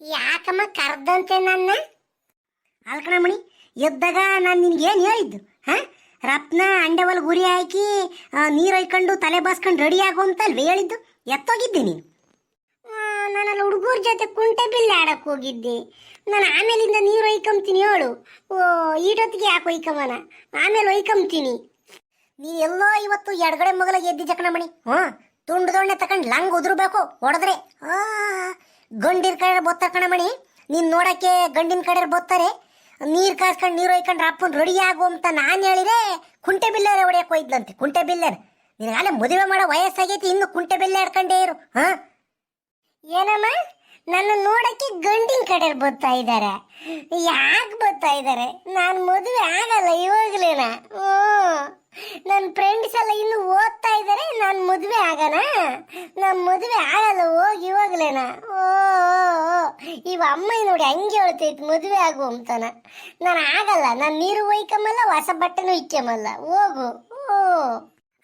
ಯಾಕಮ್ಮ ಕರ್ದಂತೆ ನನ್ನ? ಅಲ್ಕಣಮಣಿ ಎದ್ದಾಗ ನಾನು ನಿನ್ಗೇನು ಹೇಳಿದ್ದು, ಹಾಂ? ರತ್ನ ಅಂಡವಲ್ ಗುರಿ ಹಾಕಿ ನೀರು ಹೈಕೊಂಡು ತಲೆ ಬಾಸ್ಕೊಂಡು ರೆಡಿ ಆಗು ಅಂತಲ್ವೇ ಹೇಳಿದ್ದು? ಎತ್ತೋಗಿದ್ದೆ ನೀನು? ನಾನು ಅಲ್ಲಿ ಹುಡುಗರ ಜೊತೆ ಕುಂಟೆ ಬಿಲ್ಲೆ ಆಡಕ್ ಹೋಗಿದ್ದೆ. ನಾನು ಆಮೇಲಿಂದ ನೀರು ಒಯ್ಕೊಂತೀನಿ ಹೇಳು. ಓ, ಈಟೊತ್ತಿಗೆ ಯಾಕೆ ಒಯ್ಕಮ್ಮನ? ಆಮೇಲೆ ಒಯ್ಕೊಂತೀನಿ ನೀನು ಎಲ್ಲೋ ಇವತ್ತು ಎಡಗಡೆ ಮಗಲಾಗಿ ಎದ್ದಿ ಜಕಣಮಣಿ ಹ್ಞೂ ತುಂಡು ದೊಣ್ಣೆ ತಕೊಂಡು ಲಂಗ್ ಉದುರ್ಬೇಕು, ಹೊಡೆದ್ರೆ. ಆ ಗಂಡಿನ ಕಡೆ ಬೊತ್ತ ಕಣಮಣಿ. ನೀನು ನೋಡಕ್ಕೆ ಗಂಡಿನ ಕಡೆ ಬೊತ್ತಾರೆ. ನೀರು ಕಾಸ್ಕೊಂಡು, ನೀರು ಒಯ್ಕೊಂಡು ಅಪ್ಪನ್ ರೆಡಿ ಆಗು ಅಂತ ನಾನು ಹೇಳಿದೆ ಕುಂಟೆ ಬಿಲ್ಲೇರ ಹೊಡಿಯಕ್ಕೆ ಹೋಯ್ದಂತೆ ಕುಂಟೆ ಬಿಲ್ಲೇರ. ನಿನಗಾಲೆ ಮದುವೆ ಮಾಡೋ ವಯಸ್ಸಾಗೈತಿ, ಇನ್ನು ಕುಂಟೆ ಬಿಲ್ಲೆ ಆಡ್ಕೊಂಡೇ ಇರು, ಹಾಂ? ಏನಮ್ಮ? ನನ್ನ ನೋಡಕ್ಕೆ ಗಂಡಿನ ಕಡೆ ಬರ್ತಾ ಇದ್ದಾರೆ ಯಾಕೆ ಬರ್ತಾ ಇದ್ದಾರೆ ನಾನು ಮದುವೆ ಆಗಲ್ಲ ಇವಾಗ್ಲೇನ ನನ್ನ ಫ್ರೆಂಡ್ಸ್ ಎಲ್ಲ ಇನ್ನು ಓದ್ತಾ ಇದ್ದಾರೆ ನಾನು ಮದುವೆ ಆಗನ? ನಾನು ಮದುವೆ ಆಗಲ್ಲ ಹೋಗಿ ಇವಾಗ್ಲೇನ ಓ ಇವ ಅಮ್ಮ ನೋಡಿ ಹಂಗೆ ಹೇಳ್ತೈತಿ ಮದುವೆ ಆಗು ಅಂತಾನ. ನಾನು ಆಗಲ್ಲ, ನಾನು ನೀರು ಒಯ್ಕಮಲ್ಲ ಹೊಸ ಬಟ್ಟೆನೂ ಇಕ್ಕಮಲ್ಲ ಹೋಗು ಓ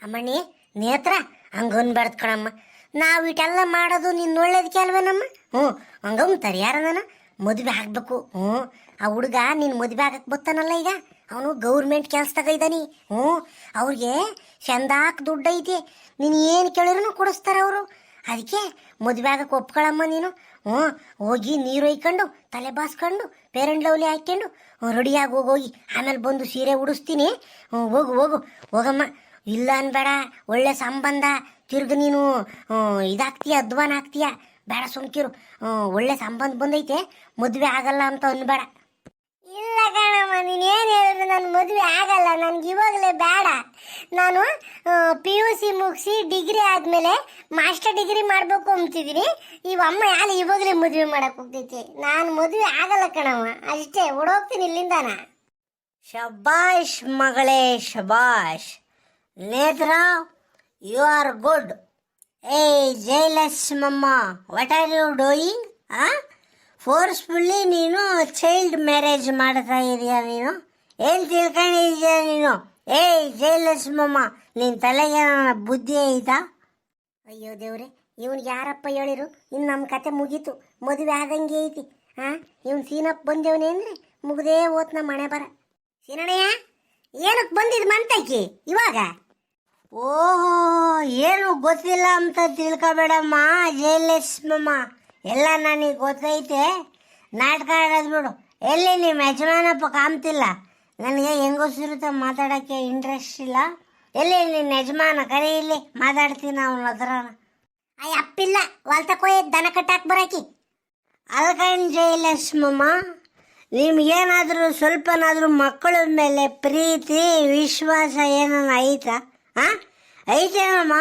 ಅಮ್ಮಣ್ಣಿ ನೇತ್ರ ಹಂಗನ್ಬಾರ್ದು ಕಣಮ್ಮ. ನಾವು ಇಟೆಲ್ಲ ಮಾಡೋದು ನಿನ್ನ ಒಳ್ಳೇದಕ್ಕೆ ಅಲ್ವೇನಮ್ಮ ಹ್ಞೂ ಹಂಗಮ್ ತರಿಯಾರ ನಾನು ಮದುವೆ ಆಗಬೇಕು, ಹ್ಞೂ. ಆ ಹುಡುಗ ನಿನ್ನ ಮದುವೆ ಆಗಕ್ಕೆ ಬರ್ತಾನಲ್ಲ ಈಗ? ಅವನು ಗೌರ್ಮೆಂಟ್ ಕೆಲ್ಸದಾಗ ಇದ್ದಾನಿ ಹ್ಞೂ. ಅವ್ರಿಗೆ ಚಂದಾಕ್ ದುಡ್ಡು ಐತಿ. ನೀನು ಏನು ಕೇಳಿದ್ರು ಕೊಡಿಸ್ತಾರೆ ಅವರು. ಅದಕ್ಕೆ ಮದುವೆ ಆಗಕ್ಕೆ ಒಪ್ಕೊಳಮ್ಮ ನೀನು, ಹ್ಞೂ. ಹೋಗಿ ನೀರು ಒಯ್ಕೊಂಡು, ತಲೆ ಬಾಸ್ಕೊಂಡು ಪೇರೆಂಟ್ ಲವ್ಲಿ ಹಾಕ್ಕೊಂಡು, ರೆಡಿಯಾಗಿ ಹೋಗಿ ಆಮೇಲೆ ಬಂದು ಸೀರೆ ಉಡಿಸ್ತೀನಿ. ಹೋಗು ಹೋಗು. ಹೋಗಮ್ಮ. ಇಲ್ಲ ಅನ್ಬೇಡ, ಒಳ್ಳೆ ಸಂಬಂಧ. ತಿರ್ಗಿ ನೀನು ಇದಾಗ್ತೀಯ, ಅಧ್ವಾನ ಆಗ್ತೀಯ? ಬೇಡ ಸುಮ್ಕಿರು ಒಳ್ಳೆ ಸಂಬಂಧ ಬಂದೈತೆ, ಮದುವೆ ಆಗಲ್ಲ ಅಂತ ಅನ್ಬೇಡ. ಇಲ್ಲ ಕಣಮ್ಮ, ನೀನು ಏನು ಹೇಳಿದ್ರು ನನ್ನ ಮದುವೆ ಆಗಲ್ಲ, ನನ್ಗೆ ಇವಾಗಲೇ ಬೇಡ. ನಾನು ಪಿ ಯು ಸಿ ಮುಗಿಸಿ ಡಿಗ್ರಿ ಆದಮೇಲೆ ಮಾಸ್ಟರ್ ಡಿಗ್ರಿ ಮಾಡಬೇಕು ಅಂತಿದ್ದೀನಿ ಇವ ಅಮ್ಮ ಇವಾಗಲೇ ಮದುವೆ ಮಾಡಕ್ಕೆ ಹೋಗ್ತೈತಿ? ನಾನು ಮದುವೆ ಆಗಲ್ಲ ಕಣಮ್ಮ, ಅಷ್ಟೇ. ಓಡೋಗ್ತೀನಿ ಇಲ್ಲಿಂದಾನ. ಶಬಾಷ್ ಮಗಳೇ, ಶಬಾಷ್. ನೇತ್ರ ಯು ಆರ್ ಗುಡ್ ಏ ಜಯಲಕ್ಷ್ಮಮ್ಮ ಮಮ್ಮ. ವಾಟ್ ಆರ್ ಯು ಡೂಯಿಂಗ್ ಆ? ಫೋರ್ಸ್ಫುಲ್ಲಿ ನೀನು ಚೈಲ್ಡ್ ಮ್ಯಾರೇಜ್ ಮಾಡ್ತಾ ಇದೀಯ ನೀನು. ಏನು ತಿಳ್ಕೊಂಡಿದ್ಯಾ ನೀನು? ಏಯ್ ಜಯಲಕ್ಷ್ಮಮ್ಮ ಮಮ್ಮ. ನಿನ್ನ ತಲೆಗೆ ನನ್ನ ಬುದ್ಧಿ ಐತಾ? ಅಯ್ಯೋ ದೇವ್ರೆ ಇವನು ಯಾರಪ್ಪ ಹೇಳಿರು? ಇನ್ನು ನಮ್ಮ ಕತೆ ಮುಗೀತು. ಮದುವೆ ಆದಂಗೆ ಐತಿ. ಹಾ ಇವನ್ ಸೀನಪ್ಪ ಬಂದೇವನೇ ಅಂದ್ರೆ ಮುಗ್ದೇ ಓತ್ ನಮ್ಮ ಮನೆ ಬರ. ಸೀನಣ್ಣಯ್ಯ ಏನಕ್ಕೆ ಬಂದಿದ್ದು ಮಂತೈಕಿ ಇವಾಗ? ಓಹೋ, ಏನು ಗೊತ್ತಿಲ್ಲ ಅಂತ ತಿಳ್ಕೊಬೇಡಮ್ಮ, ಜಯಲಕ್ಷ್ಮಮ್ಮ. ಎಲ್ಲ ನನಗೆ ಗೊತ್ತೈತೆ. ನಾಟಕ ಆಡೋದು ಬಿಡು. ಎಲ್ಲಿ ನಿಮ್ಮ ಯಜಮಾನಪ್ಪ ಕಾಮ್ತಿಲ್ಲ ನನಗೆ ಹೆಂಗೋಸಿರುತ್ತೆ ಮಾತಾಡೋಕ್ಕೆ ಇಂಟ್ರೆಸ್ಟ್ ಇಲ್ಲ. ಎಲ್ಲಿ ನಿನ್ನ ಯಜಮಾನ? ಕರೆ ಇಲ್ಲಿ ಮಾತಾಡ್ತೀನಿ ಅವನ ಹತ್ರ ಅಯ್ಯ, ಅಪ್ಪಿಲ್ಲ. ಹೊಲ್ತಕ್ಕೋಯ್ ದನ ಕಟ್ಟಾಕ್ ಬರಾಕಿ ಅಲ್ಕಂಡ್ ಜಯಲಕ್ಷ್ಮಮ್ಮ, ನಿಮ್ಗೇನಾದರೂ ಸ್ವಲ್ಪನಾದರೂ ಮಕ್ಕಳ ಮೇಲೆ ಪ್ರೀತಿ, ವಿಶ್ವಾಸ ಏನಾನ ಐತಾ? ಆ? ಐತೇನಮ್ಮ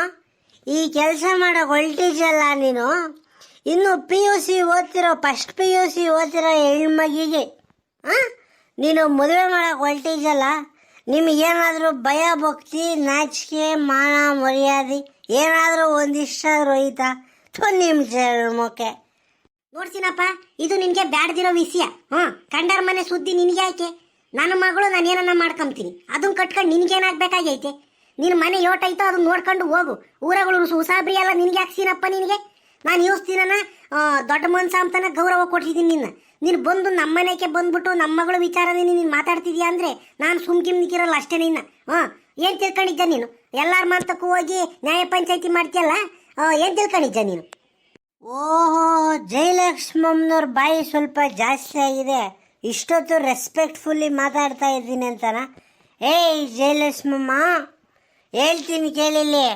ಈ ಕೆಲಸ ಮಾಡೋ ಅಲ್ಲ ನೀನು? ಇನ್ನು ಪಿ ಯು ಸಿ ಓದ್ತಿರೋ ಫಸ್ಟ್ ಪಿ ಯು ಸಿ ಓದ್ತಿರೋ ಹೆಣ್ಮಗಿಗೆ ಹಾಂ ನೀನು ಮದುವೆ ಮಾಡಕ್ಕೆ ಅಲ್ಲ ನಿಮಗೇನಾದರೂ ಭಯ, ಭಕ್ತಿ, ನಾಚಿಕೆ, ಮಾನ, ಮರ್ಯಾದೆ, ಏನಾದರೂ ಒಂದಿಷ್ಟಾದರೂ ಐತಾ? ಥೋ ನಿಮ್ಮ ಜನ್ಮಕ್ಕೆ ನೋಡ್ತೀನಪ್ಪ, ಇದು ನಿನಗೆ ಬ್ಯಾಡ್ದಿರೋ ವಿಷಯ. ಹ್ಞೂ, ಕಂಡರ ಮನೆ ಸುದ್ದಿ ನಿನಗೆ ಯಾಕೆ? ನನ್ನ ಮಗಳು ನಾನು ಏನನ್ನ ಮಾಡ್ಕೊಂತೀನಿ. ಅದನ್ನ ಕಟ್ಕೊಂಡು ನಿನಗೇನಾಗಬೇಕಾಗೈತೆ? ನಿನ್ನ ಮನೆ ಯೋಟ ಆಯ್ತೋ ಅದನ್ನ ನೋಡ್ಕೊಂಡು ಹೋಗು. ಊರಗಳು ಉಸಾಬ್ರಿ ಅಲ್ಲ, ನಿನ್ಗೆ ಯಾಕೆ ಸೀನಪ್ಪ ನಿನಗೆ? ನಾನು ಯೋಸ್ತೀನನ ದೊಡ್ಡ ಮನ್ಸ ಅಂತಾನೆ ಗೌರವ ಕೊಟ್ಟಿದ್ದೀನಿ ನಿನ್ನ. ನೀನು ಬಂದು ನಮ್ಮ ಮನೆಗೆ ಬಂದ್ಬಿಟ್ಟು ನಮ್ಮ ಮಗಳ ವಿಚಾರನೇ ನೀನು ಮಾತಾಡ್ತಿದ್ಯಾ ಅಂದರೆ ನಾನು ಸುಮ್ಕಿಮ್ ನಿಕ್ಕಿರಲ್ಲ ಅಷ್ಟೇ ನಿನ್ನ. ಹಾಂ, ಏನು ತಿಳ್ಕೊಂಡಿದ್ದೆ ನೀನು? ಎಲ್ಲರ ಮಾತಕ್ಕೂ ಹೋಗಿ ನ್ಯಾಯ ಪಂಚಾಯತಿ ಮಾಡ್ತೀಯಲ್ಲ? ಏನು ತಿಳ್ಕೊಂಡಿದ್ದೆ ನೀನು? ಓಹೋ ಜಯಲಕ್ಷ್ಮಮ್ಮನವ್ರ ಬಾಯಿ ಸ್ವಲ್ಪ ಜಾಸ್ತಿ ಆಗಿದೆ. ಇಷ್ಟೊತ್ತು ರೆಸ್ಪೆಕ್ಟ್ಫುಲ್ಲಿ ಮಾತಾಡ್ತಾ ಇದ್ದೀನಿ ಅಂತನ. ಏಯ್, ಜಯಲಕ್ಷ್ಮಮ್ಮ! ಹೇಳ್ತೀನಿ ಕೇಳಿಲ್ಲಿ.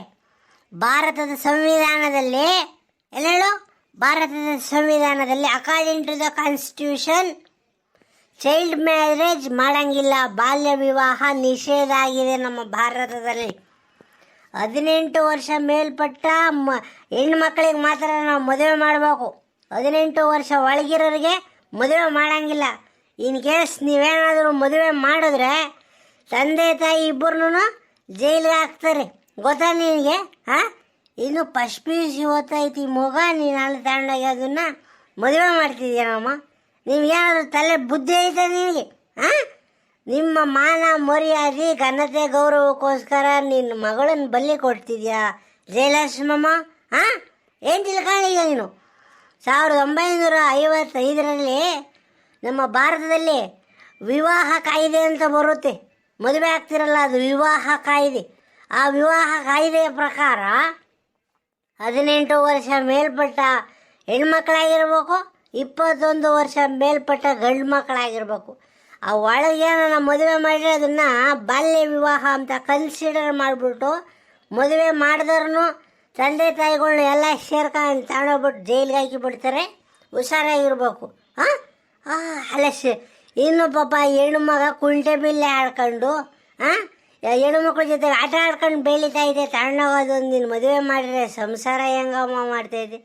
ಭಾರತದ ಸಂವಿಧಾನದಲ್ಲಿ, ಎಲ್ಲ ಹೇಳು? ಭಾರತದ ಸಂವಿಧಾನದಲ್ಲಿ according to the constitution child marriage ಮಾಡಂಗಿಲ್ಲ, ಬಾಲ್ಯ ವಿವಾಹ ನಿಷೇಧ ಆಗಿದೆ ನಮ್ಮ ಭಾರತದಲ್ಲಿ. ಹದಿನೆಂಟು ವರ್ಷ ಮೇಲ್ಪಟ್ಟ ಮ, ಹೆಣ್ಮಕ್ಳಿಗೆ ಮಾತ್ರ ನಾವು ಮದುವೆ ಮಾಡಬೇಕು. ಹದಿನೆಂಟು ವರ್ಷ ಒಳಗಿರೋರಿಗೆ ಮದುವೆ ಮಾಡಂಗಿಲ್ಲ. ಇನ್ ಕೇಸ್ ನೀವೇನಾದರೂ ಮದುವೆ ಮಾಡಿದ್ರೆ ತಂದೆ ತಾಯಿ ಇಬ್ಬರನ್ನು ಜೈಲಿಗೆ ಹಾಕ್ತಾರೆ. ಗೊತ್ತಾ ನಿನಗೆ? ಹಾಂ? ಇನ್ನು ಫಸ್ಟ್ ಪಿ ಯು ಸಿ ಓದ್ತೈತಿ ಮಗ, ನೀನು ಅಲ್ಲಿ ತಗೊಂಡಾಗ ಅದನ್ನ ಮದುವೆ ಮಾಡ್ತಿದ್ದೀನಮ್ಮ ನಿಮ್ಗೇನಾದ್ರು ತಲೆ ಬುದ್ಧಿ ಐತೆ ನಿನಗೆ? ಹಾಂ? ನಿಮ್ಮ ಮಾನ ಮರ್ಯಾದೆ ಘನತೆ, ಗೌರವಕ್ಕೋಸ್ಕರ ನಿನ್ನ ಮಗಳನ್ನ ಬಲ್ಲಿ ಕೊಡ್ತಿದ್ಯಾ ಜಯಲಕ್ಷ್ಮಮ್ಮ ಹಾಂ? ಏನು ತಿಳ್ಕೊಂಡಿದ್ಯ ನೀನು? ಸಾವಿರದ ಒಂಬೈನೂರ ಐವತ್ತೈದರಲ್ಲಿ ನಮ್ಮ ಭಾರತದಲ್ಲಿ ವಿವಾಹ ಕಾಯ್ದೆ ಅಂತ ಬರುತ್ತೆ. ಮದುವೆ ಆಗ್ತಿರಲ್ಲ, ಅದು ವಿವಾಹ ಕಾಯ್ದೆ. ಆ ವಿವಾಹ ಕಾಯ್ದೆಯ ಪ್ರಕಾರ ಹದಿನೆಂಟು ವರ್ಷ ಮೇಲ್ಪಟ್ಟ ಹೆಣ್ಮಕ್ಳಾಗಿರ್ಬೇಕು, ಇಪ್ಪತ್ತೊಂದು ವರ್ಷ ಮೇಲ್ಪಟ್ಟ ಗಂಡು ಮಕ್ಕಳಾಗಿರ್ಬೇಕು ಆ ಒಳಗೆ ನಾನು ಮದುವೆ ಮಾಡಿದ್ರೆ ಅದನ್ನು ಬಾಲ್ಯ ವಿವಾಹ ಅಂತ ಕನ್ಸಿಡರ್ ಮಾಡಿಬಿಟ್ಟು ಮದುವೆ ಮಾಡಿದ್ರೂ ತಂದೆ ತಾಯಿಗಳ್ನ ಎಲ್ಲ ಸೇರ್ಕೊಂಡು ತಗೊಂಡೋಗ್ಬಿಟ್ಟು ಜೈಲಿಗೆ ಹಾಕಿ ಬಿಡ್ತಾರೆ ಹುಷಾರಾಗಿರ್ಬೇಕು ಹಾಂ ಅಲಸ್ ಇನ್ನು ಪಾಪ ಹೆಣ್ಣು ಮಗ ಕುಂಟೆ ಬಿಲ್ಲೆ ಆಡ್ಕೊಂಡು ಹೆಣ್ಣು ಮಕ್ಕಳ ಜೊತೆ ಆಟ ಆಡ್ಕೊಂಡು ಬೆಳೀತಾ ಇದೆ. ತಣ್ಣಗೋದು ನೀನು ಮದುವೆ ಮಾಡಿದ್ರೆ ಸಂಸಾರ ಹೆಂಗಮ್ಮ ಮಾಡ್ತಾ ಇದೆ.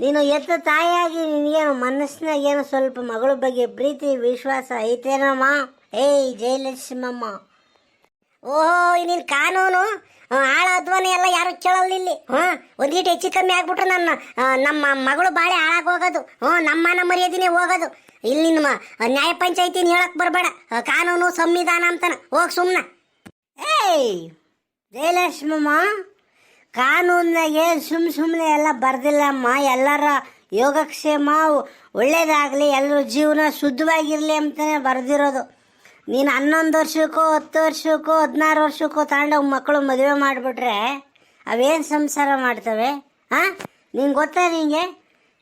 ನೀನು ಎತ್ತ ತಾಯಿಯಾಗಿ ನಿನಗೇನು ಮನಸ್ಸಿನಾಗೇನು ಸ್ವಲ್ಪ ಮಗಳ ಬಗ್ಗೆ ಪ್ರೀತಿ, ವಿಶ್ವಾಸ ಐತೇನಮ್ಮ? ಏಯ್, ಜಯಲಕ್ಷ್ಮಮ್ಮ. ಓಹೋ ನಿನ್ ಕಾನೂನು ಆಳ ಅಧ್ವಾನ ಎಲ್ಲ ಯಾರು ಕೇಳಲ್ಲ ಇಲ್ಲಿ. ಹ್ಞೂ, ಒಂದೀಟ್ ಹೆಚ್ಚು ಕಮ್ಮಿ ಆಗ್ಬಿಟ್ರೆ ನನ್ನ ನಮ್ಮ ಮಗಳು ಬಾಳೆ ಹಾಳಾಗ ಹೋಗೋದು. ಹ್ಮ್ ನಮ್ಮನ ಮರ್ಯಾದಿನೇ ಹೋಗೋದು. ಇಲ್ಲಿ ನಿಮ್ಮ ನ್ಯಾಯ ಪಂಚಾಯತಿನ ಹೇಳಕ್ ಬರಬೇಡ. ಕಾನೂನು, ಸಂವಿಧಾನ ಅಂತಾನ. ಹೋಗ್ ಸುಮ್ಮನೆ ಏಯ್, ಜಯಲಕ್ಷ್ಮಮ್ಮ ಕಾನೂನಾಗೆ ಸುಮ್ ಸುಮ್ಮನೆ ಎಲ್ಲ ಬರ್ದಿಲ್ಲಮ್ಮ. ಎಲ್ಲರ ಯೋಗಕ್ಷೇಮ ಒಳ್ಳೇದಾಗಲಿ, ಎಲ್ಲರ ಜೀವನ ಶುದ್ಧವಾಗಿರಲಿ ಅಂತಲೇ ಬರೆದಿರೋದು. ನೀನು ಹನ್ನೊಂದು ವರ್ಷಕ್ಕೋ, ಹತ್ತು ವರ್ಷಕ್ಕೋ, ಹದಿನಾರು ವರ್ಷಕ್ಕೋ ತಗೊಂಡೋಗಿ ಮಕ್ಕಳು ಮದುವೆ ಮಾಡಿಬಿಟ್ರೆ ಅವೇನು ಸಂಸಾರ ಮಾಡ್ತವೆ? ಹಾಂ ನಿಂಗೆ ಗೊತ್ತಾ ನಿಂಗೆ?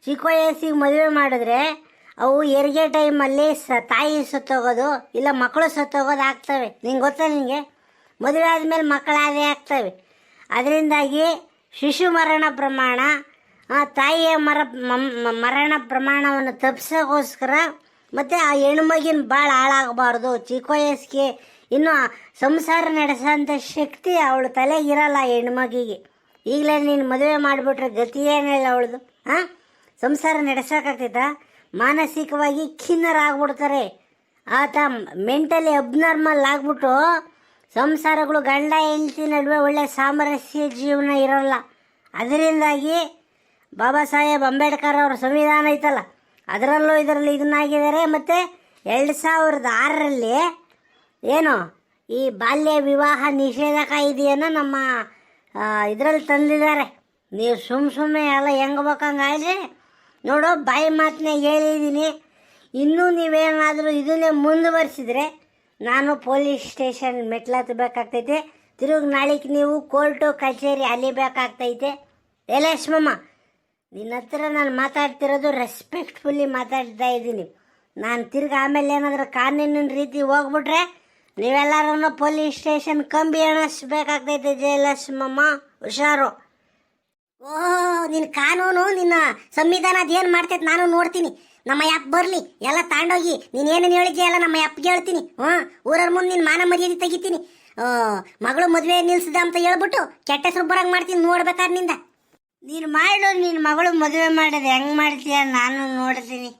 ಚಿಕ್ಕ ವಯಸ್ಸಿಗೆ ಮದುವೆ ಮಾಡಿದ್ರೆ ಅವು ಹೆರಿಗೆ ಟೈಮಲ್ಲಿ ಸ, ತಾಯಿ ಸತ್ತೋಗೋದು, ಇಲ್ಲ ಮಕ್ಕಳು ಸತ್ತೋಗೋದು ಆಗ್ತವೆ. ನಿಂಗೆ ಗೊತ್ತಾ ನಿಂಗೆ? ಮದುವೆ ಆದಮೇಲೆ ಮಕ್ಕಳಾದೇ ಆಗ್ತವೆ. ಅದರಿಂದಾಗಿ ಶಿಶು ಮರಣ ಪ್ರಮಾಣ ತಾಯಿಯ ಮರ ಮರಣ ಪ್ರಮಾಣವನ್ನು ತಪ್ಪಿಸೋಕ್ಕೋಸ್ಕರ ಮತ್ತು ಆ ಹೆಣ್ಮಗಿನ ಭಾಳ ಹಾಳಾಗಬಾರ್ದು. ಚಿಕ್ಕ ವಯಸ್ಸಿಗೆ ಇನ್ನು ಸಂಸಾರ ನಡೆಸೋಂಥ ಶಕ್ತಿ ಅವಳ ತಲೆಗಿರಲ್ಲ ಹೆಣ್ಮಗಿಗೆ. ಈಗಲೇ ನೀನು ಮದುವೆ ಮಾಡಿಬಿಟ್ರೆ ಗತಿ ಏನಿಲ್ಲ ಅವಳದು ಹಾಂ ಸಂಸಾರ ನಡೆಸೋಕ್ಕಾಗ್ತೈತಾ ಮಾನಸಿಕವಾಗಿ ಖಿನ್ನರಾಗ್ಬಿಡ್ತಾರೆ ಆತ ಮೆಂಟಲಿ ಅಬ್ನಾರ್ಮಲ್ ಆಗ್ಬಿಟ್ಟು ಸಂಸಾರಗಳು ಗಂಡ ಹೆಂಡತಿ ನಡುವೆ ಒಳ್ಳೆ ಸಾಮರಸ್ಯ ಜೀವನ ಇರೋಲ್ಲ. ಅದರಿಂದಾಗಿ ಬಾಬಾ ಸಾಹೇಬ್ ಅಂಬೇಡ್ಕರ್ ಅವರ ಸಂವಿಧಾನ ಐತಲ್ಲ ಅದರಲ್ಲೂ ಇದರಲ್ಲಿ ಇದನ್ನಾಗಿದ್ದಾರೆ. ಮತ್ತು ಎರಡು ಸಾವಿರದ ಆರರಲ್ಲಿ ಏನು ಈ ಬಾಲ್ಯ ವಿವಾಹ ನಿಷೇಧ ಕಾಯ್ದೆಯನ್ನು ನಮ್ಮ ಇದರಲ್ಲಿ ತಂದಿದ್ದಾರೆ. ನೀವು ಸುಮ್ಮ ಸುಮ್ಮನೆ ಎಲ್ಲ ಹೆಂಗೆ ಬೇಕಂಗಾಗಲಿ ನೋಡು, ಬಾಯಿ ಮಾತನ್ನ ಹೇಳಿದ್ದೀನಿ. ಇನ್ನೂ ನೀವೇನಾದರೂ ಇದನ್ನೇ ಮುಂದುವರೆಸಿದ್ರೆ ನಾನು ಪೊಲೀಸ್ ಸ್ಟೇಷನ್ ಮೆಟ್ಲತ್ತಬೇಕಾಗ್ತೈತೆ ತಿರುಗಿ ನಾಳೆಗೆ ನೀವು ಕೋರ್ಟು ಕಚೇರಿ ಅಲಿಬೇಕಾಗ್ತೈತೆ. ಯಲೇಶ್ಮಮ್ಮ ನಿನ್ನ ಹತ್ರ ನಾನು ಮಾತಾಡ್ತಿರೋದು ರೆಸ್ಪೆಕ್ಟ್ಫುಲ್ಲಿ ಮಾತಾಡ್ತಾ ಇದ್ದೀನಿ. ನಾನು ತಿರ್ಗಿ ಆಮೇಲೆ ಏನಾದರೂ ಕಾನೂನಿನ ರೀತಿ ಹೋಗ್ಬಿಟ್ರೆ ನೀವೆಲ್ಲರೂ ಪೊಲೀಸ್ ಸ್ಟೇಷನ್ ಕಂಬಿ ಎಣಿಸ್ಬೇಕಾಗ್ತೈತೆ ಜಯಲಕ್ಷ್ಮಮ್ಮ ಹುಷಾರು. ಓಹ್ ನಿನ್ನ ಕಾನೂನು, ನಿನ್ನ ಸಂವಿಧಾನ ಅದೇನು ಮಾಡ್ತೈತೆ ನಾನು ನೋಡ್ತೀನಿ. ನಮ್ಮ ಯಾಪ್ ಬರಲಿ, ಎಲ್ಲ ತಾಂಡೋಗಿ. ನೀನು ಏನೇನು ಹೇಳಿದ್ಯಾ ಎಲ್ಲ ನಮ್ಮ ಯಾಪ್ಗೆ ಹೇಳ್ತೀನಿ. ಹ್ಞೂ ಊರರ ಮುಂದೆ ನಿನ್ನ ಮಾನ ಮರ್ಯಾದೆ ತೆಗಿತೀನಿ. ಮಗಳು ಮದುವೆ ನಿಲ್ಸಿದ ಅಂತ ಹೇಳ್ಬಿಟ್ಟು ಕೆಟ್ಟ ಹೆಸರು ಬರಂಗ್ ಮಾಡ್ತೀನಿ ನೋಡ್ಬೇಕಾದ್ರೆ ನಿಂದ. ನೀನು ಮಾಡು ನಿನ್ನ ಮಗಳು ಮದುವೆ ಮಾಡೋದು ಹೆಂಗೆ ಮಾಡ್ತೀಯ? ನಾನು ನೋಡ್ತೀನಿ.